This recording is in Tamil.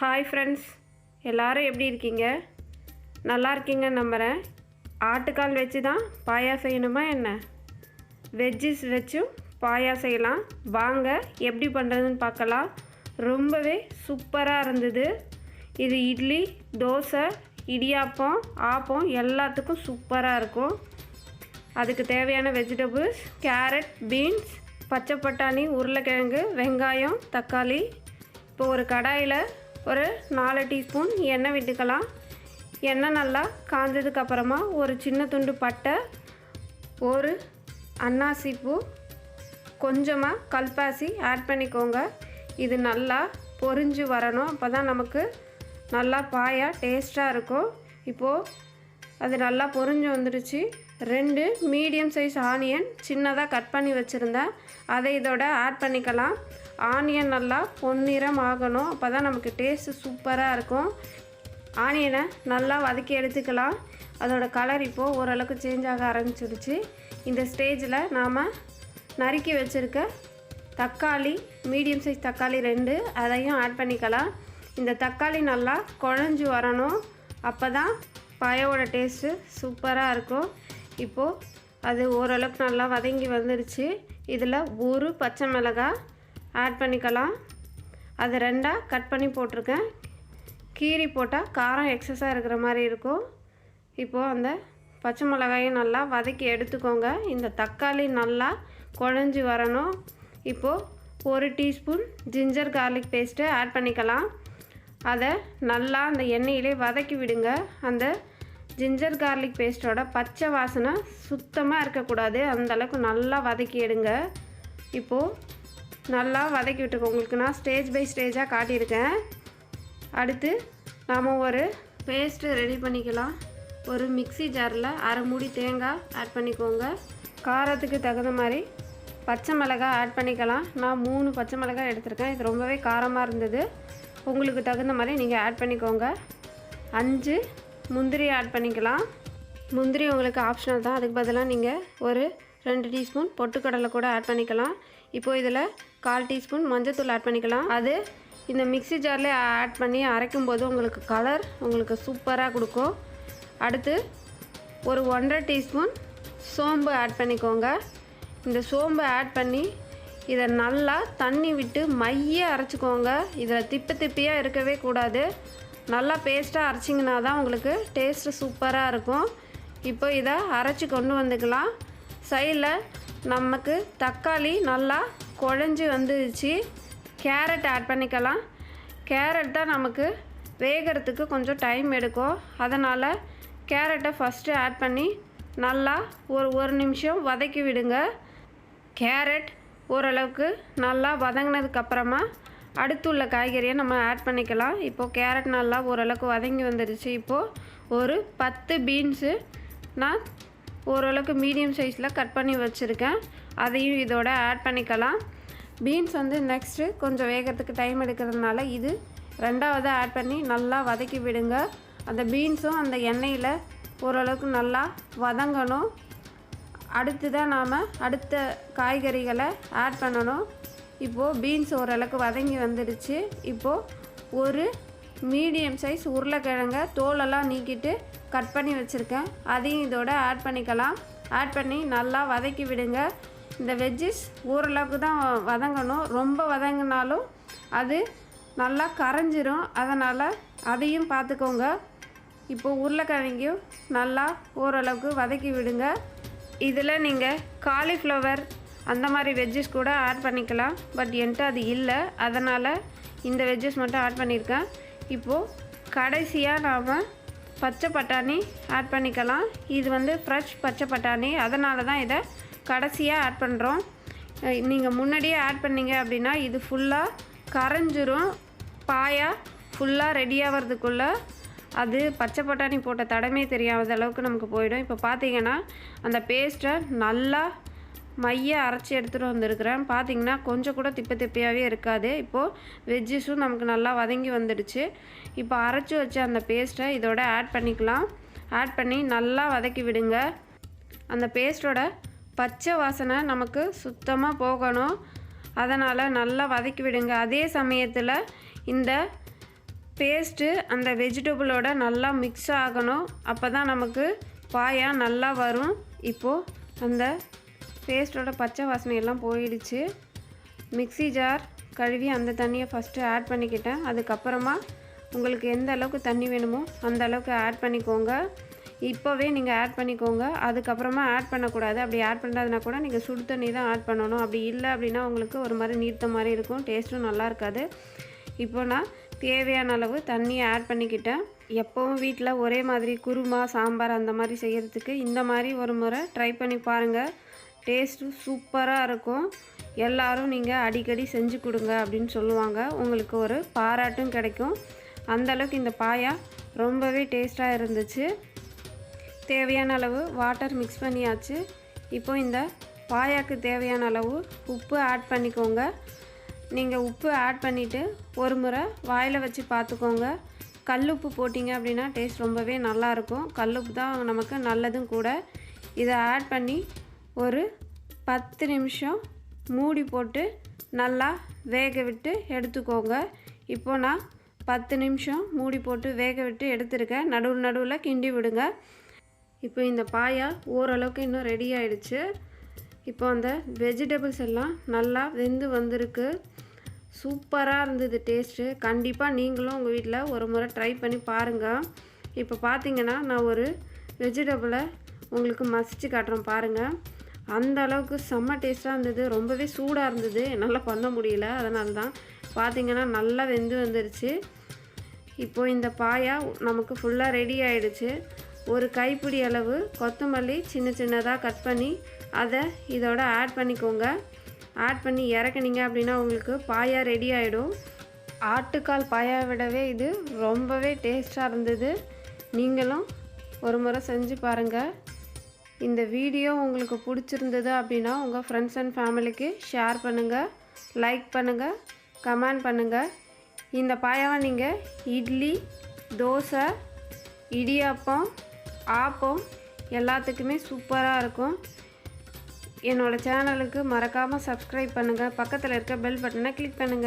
ஹாய் ஃப்ரெண்ட்ஸ் எல்லாரும் எப்படி இருக்கீங்க? நல்லா இருக்கீங்கன்னு நம்புகிறேன் ஆட்டுக்கால் வச்சு தான் பாயா செய்யணுமா என்ன? வெஜ்ஜஸ் வச்சும் பாயா செய்யலாம். வாங்க எப்படி பண்ணுறதுன்னு பார்க்கலாம். ரொம்பவே சூப்பராக இருந்தது. இது இட்லி தோசை இடியாப்பம் ஆப்பம் எல்லாத்துக்கும் சூப்பராக இருக்கும். அதுக்கு தேவையான வெஜிடபிள்ஸ் கேரட் பீன்ஸ் பச்சை பட்டாணி உருளைக்கிழங்கு வெங்காயம் தக்காளி. இப்போ ஒரு கடாயில் ஒரு நாலு டீஸ்பூன் எண்ணெய் விட்டுக்கலாம். எண்ணெய் நல்லா காஞ்சதுக்கப்புறமா ஒரு சின்ன துண்டு பட்டை ஒரு அன்னாசிப்பூ கொஞ்சமாக கல்பாசி ஆட் பண்ணிக்கோங்க. இது நல்லா பொரிஞ்சு வரணும். அப்போ தான் நமக்கு நல்லா பாயாக டேஸ்ட்டாக இருக்கும். இப்போது அது நல்லா பொரிஞ்சு வந்துடுச்சு. ரெண்டு மீடியம் சைஸ் ஆனியன் சின்னதாக கட் பண்ணி வச்சுருந்தேன். அதை இதோட ஆட் பண்ணிக்கலாம். ஆனியன் நல்லா பொன்னிறம் ஆகணும் அப்போ தான் நமக்கு டேஸ்ட்டு சூப்பராக இருக்கும். ஆனியனை நல்லா வதக்கி எடுத்துக்கலாம். அதோட கலர் இப்போது ஓரளவுக்கு சேஞ்ச் ஆக ஆரம்பிச்சிடுச்சு. இந்த ஸ்டேஜில் நாம் நறுக்கி வச்சுருக்க தக்காளி மீடியம் சைஸ் தக்காளி ரெண்டு அதையும் ஆட் பண்ணிக்கலாம். இந்த தக்காளி நல்லா குழஞ்சி வரணும். அப்போ தான் பாயாவோட டேஸ்ட்டு சூப்பராக இருக்கும். இப்போது அது ஓரளவுக்கு நல்லா வதங்கி வந்துடுச்சு இதில் ஒரு பச்சை மிளகாய் ஆட் பண்ணிக்கலாம். அது ரெண்டாக கட் பண்ணி போட்டிருக்கேன். கீரி போட்டால் காரம் எக்ஸஸாக இருக்கிற மாதிரி இருக்கும். இப்போது அந்த பச்சை மிளகாயும் நல்லா வதக்கி எடுத்துக்கோங்க. இந்த தக்காளி நல்லா குழஞ்சி வரணும். இப்போது ஒரு teaspoon ginger garlic paste add பண்ணிக்கலாம். அதை நல்லா அந்த எண்ணெயிலே வதக்கி விடுங்க. அந்த ஜிஞ்சர் கார்லிக் பேஸ்ட்டோட பச்சை வாசனை சுத்தமாக இருக்கக்கூடாது. அந்த அளவுக்கு நல்லா வதக்கி எடுங்க. இப்போது நல்லா வதக்கி விட்டுக்கோ. உங்களுக்கு நான் ஸ்டேஜ் பை ஸ்டேஜாக காட்டியிருக்கேன். அடுத்து நாம் ஒரு பேஸ்ட்டு ரெடி பண்ணிக்கலாம். ஒரு மிக்சி ஜாரில் அரை மூடி தேங்காய் ஆட் பண்ணிக்கோங்க. காரத்துக்கு தகுந்த மாதிரி பச்சை மிளகாய் ஆட் பண்ணிக்கலாம். நான் மூணு பச்சை மிளகாய் எடுத்திருக்கேன். இது ரொம்பவே காரமாக இருந்தது. உங்களுக்கு தகுந்த மாதிரி நீங்கள் ஆட் பண்ணிக்கோங்க. அஞ்சு முந்திரி ஆட் பண்ணிக்கலாம். முந்திரி உங்களுக்கு ஆப்ஷனல் தான். அதுக்கு பதிலாக நீங்கள் ஒரு ரெண்டு டீஸ்பூன் பொட்டுக்கடலை கூட ஆட் பண்ணிக்கலாம். இப்போது இதில் கால் டீஸ்பூன் மஞ்சத்தூள் ஆட் பண்ணிக்கலாம். அது இந்த மிக்ஸி ஜார்லேயே ஆட் பண்ணி அரைக்கும் போது உங்களுக்கு கலர் உங்களுக்கு சூப்பராக கொடுக்கும். அடுத்து ஒரு ஒன்றரை டீஸ்பூன் சோம்பு ஆட் பண்ணிக்கோங்க. இந்த சோம்பு ஆட் பண்ணி இதை நல்லா தண்ணி விட்டு மைய அரைச்சிக்கோங்க. இதில் திப்பு திப்பியாக இருக்கவே கூடாது. நல்லா பேஸ்ட்டாக அரைச்சிங்கன்னா தான் உங்களுக்கு டேஸ்ட்டு சூப்பராக இருக்கும். இப்போ இதை அரைச்சி கொண்டு வந்துக்கலாம். சைடில் நமக்கு தக்காளி நல்லா குழஞ்சி வந்துடுச்சு கேரட் ஆட் பண்ணிக்கலாம். கேரட் தான் நமக்கு வேகிறதுக்கு கொஞ்சம் டைம் எடுக்கும். அதனால் கேரட்டை ஃபஸ்ட்டு ஆட் பண்ணி நல்லா ஒரு ஒரு நிமிஷம் வதக்கி விடுங்க. கேரட் ஓரளவுக்கு நல்லா வதங்கினதுக்கப்புறமா அடுத்து உள்ள காய்கறியை நம்ம ஆட் பண்ணிக்கலாம். இப்போது கேரட் நல்லா ஓரளவுக்கு வதங்கி வந்துடுச்சு இப்போது ஒரு பத்து பீன்ஸு நான் ஓரளவுக்கு மீடியம் சைஸில் கட் பண்ணி வச்சுருக்கேன். அதையும் இதோட ஆட் பண்ணிக்கலாம். பீன்ஸ் வந்து நெக்ஸ்ட்டு கொஞ்சம் வேகிறதுக்கு டைம் எடுக்கிறதுனால இது ரெண்டாவது ஆட் பண்ணி நல்லா வதக்கி விடுங்க. அந்த பீன்ஸும் அந்த எண்ணெயில் ஓரளவுக்கு நல்லா வதங்கணும். அடுத்து தான் நாம் அடுத்த காய்கறிகளை ஆட் பண்ணணும். இப்போது பீன்ஸ் ஓரளவுக்கு வதங்கி வந்துடுச்சு. இப்போது ஒரு மீடியம் சைஸ் உருளைக்கிழங்கை தோலெல்லாம் நீக்கிட்டு கட் பண்ணி வச்சுருக்கேன். அதையும் இதோட ஆட் பண்ணிக்கலாம். ஆட் பண்ணி நல்லா வதக்கி விடுங்க. இந்த வெஜ்ஜஸ் ஓரளவுக்கு தான் வதங்கணும். ரொம்ப வதங்கினாலும் அது நல்லா கரைஞ்சிரும். அதனால் அதையும் பார்த்துக்கோங்க. இப்போ உருளைக்கிழங்கையும் நல்லா ஓரளவுக்கு வதக்கி விடுங்க. இதில் நீங்கள் காலிஃப்ளவர் அந்த மாதிரி வெஜ்ஜஸ் கூட ஆட் பண்ணிக்கலாம். பட் என்கிட்ட அது இல்லை. அதனால் இந்த வெஜ்ஜஸ் மட்டும் ஆட் பண்ணியிருக்கேன். இப்போது கடைசியாக நாம் பச்சை பட்டாணி ஆட் பண்ணிக்கலாம். இது வந்து ஃப்ரெஷ் பச்சை பட்டாணி. அதனால தான் இதை கடைசியாக ஆட் பண்ணுறோம் நீங்கள் முன்னாடியே ஆட் பண்ணீங்க அப்படின்னா இது ஃபுல்லாக கரைஞ்சிரும். பாயா ஃபுல்லாக ரெடி ஆகிறதுக்குள்ளே அது பச்சை பட்டாணி போட்ட தடமே தெரியாத அளவுக்கு நமக்கு போயிடும். இப்போ பார்த்தீங்கன்னா அந்த பேஸ்ட்டை நல்லா மைய அரைச்சி எடுத்துகிட்டு வந்திருக்கிறேன். பார்த்தீங்கன்னா கொஞ்சம் கூட திப்பு திப்பையாகவே இருக்காது. இப்போது வெஜ்ஜஸும் நமக்கு நல்லா வதங்கி வந்துடுச்சு. இப்போ அரைச்சி வச்ச அந்த பேஸ்ட்டை இதோட ஆட் பண்ணிக்கலாம். ஆட் பண்ணி நல்லா வதக்கி விடுங்க. அந்த பேஸ்ட்டோட பச்சை வாசனை நமக்கு சுத்தமாக போகணும். அதனால் நல்லா வதக்கி விடுங்க. அதே சமயத்தில் இந்த பேஸ்ட்டு அந்த வெஜிடபிளோட நல்லா மிக்ஸ் ஆகணும். அப்போ தான் நமக்கு பாயா நல்லா வரும். இப்போது அந்த பேஸ்ட்டோட பச்சை வாசனை எல்லாம் போயிடுச்சு. மிக்ஸி ஜார் கழுவி அந்த தண்ணியை ஃபஸ்ட்டு ஆட் பண்ணிக்கிட்டேன். அதுக்கப்புறமா உங்களுக்கு எந்த அளவுக்கு தண்ணி வேணுமோ அந்த அளவுக்கு ஆட் பண்ணிக்கோங்க. இப்போவே நீங்கள் ஆட் பண்ணிக்கோங்க. அதுக்கப்புறமா ஆட் பண்ணக்கூடாது. அப்படி ஆட் பண்ணுறதுனா கூட நீங்கள் சுடு தண்ணி தான் ஆட் பண்ணணும். அப்படி இல்லை அப்படின்னா உங்களுக்கு ஒரு மாதிரி நீர்த்த மாதிரி இருக்கும். டேஸ்ட்டும் நல்லா இருக்காது. இப்போ நான் தேவையான அளவு தண்ணியை ஆட் பண்ணிக்கிட்டேன். எப்போவும் வீட்டில் ஒரே மாதிரி குருமா சாம்பார் அந்த மாதிரி செய்கிறதுக்கு இந்த மாதிரி ஒரு முறை ட்ரை பண்ணி பாருங்கள் டேஸ்ட்டும் சூப்பராக இருக்கும். எல்லோரும் நீங்கள் அடிக்கடி செஞ்சு கொடுங்க அப்படின்னு சொல்லுவாங்க. உங்களுக்கு ஒரு பாராட்டும் கிடைக்கும். அந்த அளவுக்கு இந்த பாயா ரொம்பவே டேஸ்ட்டாக இருந்துச்சு. தேவையான அளவு வாட்டர் மிக்ஸ் பண்ணியாச்சு. இப்போ இந்த பாயாக்கு தேவையான அளவு உப்பு ஆட் பண்ணிக்கோங்க. நீங்கள் உப்பு ஆட் பண்ணிவிட்டு ஒரு முறை வாயில் வச்சு பார்த்துக்கோங்க. கல்லுப்பு போட்டிங்க அப்படின்னா டேஸ்ட் ரொம்பவே நல்லாயிருக்கும் கல்லுப்பு தான் நமக்கு நல்லதும் கூட. இதை ஆட் பண்ணி ஒரு பத்து நிமிஷம் மூடி போட்டு நல்லா வேக விட்டு எடுத்துக்கோங்க. இப்போ நான் பத்து நிமிஷம் மூடி போட்டு வேக விட்டு எடுத்துருக்கேன். நடுவில் நடுவில் கிண்டி விடுங்க. இப்போ இந்த பாயா ஓரளவுக்கு இன்னும் ரெடி ஆயிடுச்சு. இப்போ அந்த வெஜிடபிள்ஸ் எல்லாம் நல்லா வெந்து வந்திருக்கு. சூப்பராக இருந்தது டேஸ்ட்டு கண்டிப்பாக நீங்களும் உங்கள் வீட்டில் ஒரு முறை ட்ரை பண்ணி பாருங்கள் இப்போ பார்த்தீங்கன்னா நான் ஒரு வெஜிடபிளை உங்களுக்கு மசிச்சு காட்டுறேன் பாருங்கள் அந்த அளவுக்கு செம்ம டேஸ்ட்டாக இருந்தது. ரொம்பவே சூடாக இருந்தது. என்னால் பண்ண முடியல. அதனால தான் பார்த்திங்கன்னா நல்லா வெந்து வந்துருச்சு. இப்போது இந்த பாயா நமக்கு ஃபுல்லாக ரெடி ஆயிடுச்சு. ஒரு கைப்பிடி அளவு கொத்தமல்லி சின்ன சின்னதாக கட் பண்ணி அதை இதோட ஆட் பண்ணிக்கோங்க. ஆட் பண்ணி இறக்குனீங்க அப்படின்னா உங்களுக்கு பாயா ரெடி ஆகிடும் ஆட்டுக்கால் பாயா விடவே இது ரொம்பவே டேஸ்ட்டாக இருந்தது. நீங்களும் ஒரு முறை செஞ்சு பாருங்கள் இந்த வீடியோ உங்களுக்கு பிடிச்சிருந்தது அப்படின்னா உங்கள் ஃப்ரெண்ட்ஸ் அண்ட் ஃபேமிலிக்கு ஷேர் பண்ணுங்கள் லைக் பண்ணுங்கள் கமெண்ட் பண்ணுங்கள் இந்த பாயாவை நீங்கள் இட்லி தோசை இடியாப்பம் ஆப்பம் எல்லாத்துக்குமே சூப்பராக இருக்கும். என்னோடய சேனலுக்கு மறக்காமல் சப்ஸ்கிரைப் பண்ணுங்கள் பக்கத்தில் இருக்க பெல் பட்டனை கிளிக் பண்ணுங்கள்